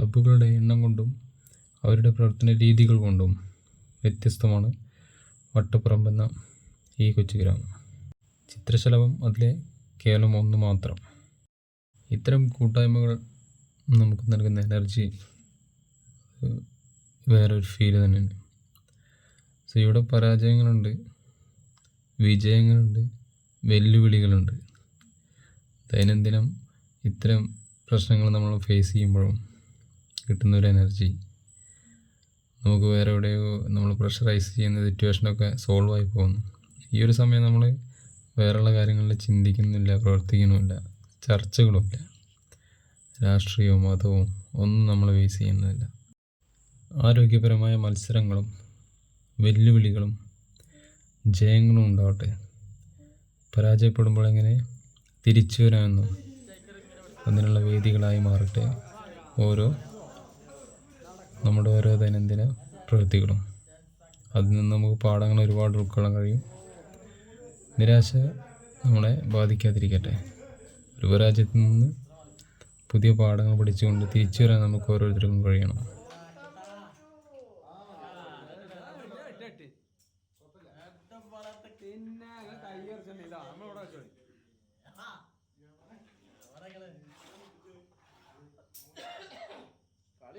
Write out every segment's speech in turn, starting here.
ക്ലബ്ബുകളുടെ എണ്ണം കൊണ്ടും അവരുടെ പ്രവർത്തന രീതികൾ കൊണ്ടും വ്യത്യസ്തമാണ് വട്ടപ്പുറം എന്ന ഈ കൊച്ചു ഗ്രാമം. ചിത്രശലഭം അതിലെ കേവലം ഒന്ന് മാത്രം. ഇത്തരം കൂട്ടായ്മകൾ നമുക്ക് നൽകുന്ന എനർജി വേറൊരു ഫീൽ തന്നെയാണ്. സോ ഇവിടെ പരാജയങ്ങളുണ്ട് വിജയങ്ങളുണ്ട് വെല്ലുവിളികളുണ്ട്. ദൈനംദിനം ഇത്തരം പ്രശ്നങ്ങൾ നമ്മൾ ഫേസ് ചെയ്യുമ്പോഴും കിട്ടുന്നൊരു എനർജി. നമുക്ക് വേറെ എവിടെയോ നമ്മൾ പ്രഷറൈസ് ചെയ്യുന്ന സിറ്റുവേഷനൊക്കെ സോൾവ് ആയി പോകുന്നു. ഈ ഒരു സമയം നമ്മൾ വേറെയുള്ള കാര്യങ്ങളിൽ ചിന്തിക്കുന്നില്ല പ്രവർത്തിക്കുന്നുമില്ല ചർച്ചകളുമില്ല. രാഷ്ട്രീയവും മതവും ഒന്നും നമ്മൾ ഫേസ് ചെയ്യുന്നില്ല ആരോഗ്യപരമായ മത്സരങ്ങളും വെല്ലുവിളികളും ജയങ്ങളും ഉണ്ടാവട്ടെ. പരാജയപ്പെടുമ്പോൾ എങ്ങനെ തിരിച്ചു വരാമെന്നും അതിനുള്ള വേദികളായി മാറട്ടെ. ഓരോ നമ്മുടെ ഓരോ ദൈനംദിന പ്രവൃത്തികളും. അതിൽ നിന്ന് നമുക്ക് പാഠങ്ങൾ ഒരുപാട് ഉൾക്കൊള്ളാൻ കഴിയും. നിരാശ നമ്മളെ ബാധിക്കാതിരിക്കട്ടെ. ഒരു പരാജയത്തിൽ നിന്ന് പുതിയ പാഠങ്ങൾ പഠിച്ചുകൊണ്ട് തിരിച്ചു വരാൻ നമുക്ക് ഓരോരുത്തർക്കും കഴിയണം. പിന്നെ കയ്യറിച്ചില്ല നമ്മളിവിടെ വെച്ചോളി കളി കഴിഞ്ഞു അത്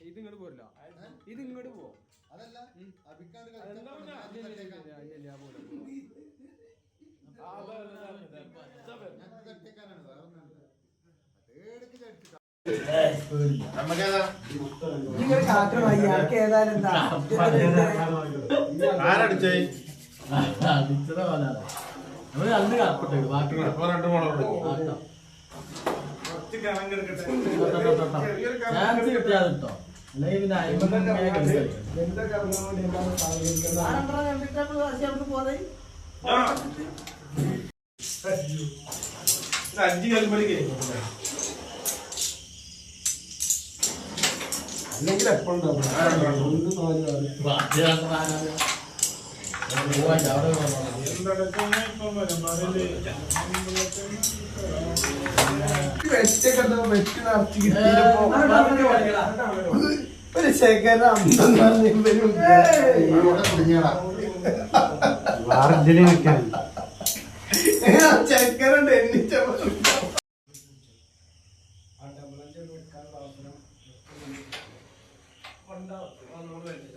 ഇത് ഇങ്ങോട്ട് പോരില്ല. ഇത് ഇങ്ങോട്ട് പോ. അതല്ല ആരടിച്ചേ? നമ്മൾ രണ്ട് കപ്പിട്ട് ബാക്കി രണ്ട് മോളുണ്ട് ചാൻസ് കിട്ടിയാൽ കിട്ടോ. അഞ്ച് അല്ലെങ്കിൽ എപ്പോഴും ഒരു ശേഖരം അന്തം പറഞ്ഞവരും ചക്കരുണ്ട് എണ്ണിച്ചപ്പോ ഉണ്ട്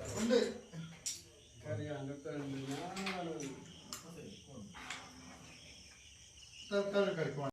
ತರಕಾರಿ